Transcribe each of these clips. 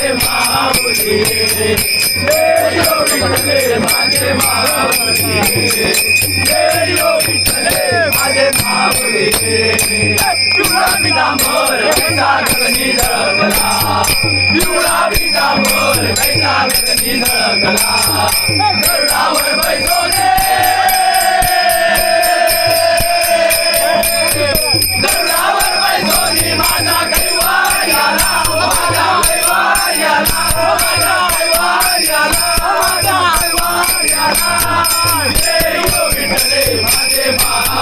महाबली जय हो विठ्ठले माझे महाबली जय हो विठ्ठले माझे महाबली पिवळा पितांबर कैसा गगनी झळकला पिवळा पितांबर कैसा गगनी झळकला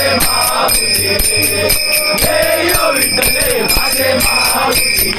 विठ्ठले माझे महाबुद्धी जय हो विठ्ठले माझे महाबुद्धी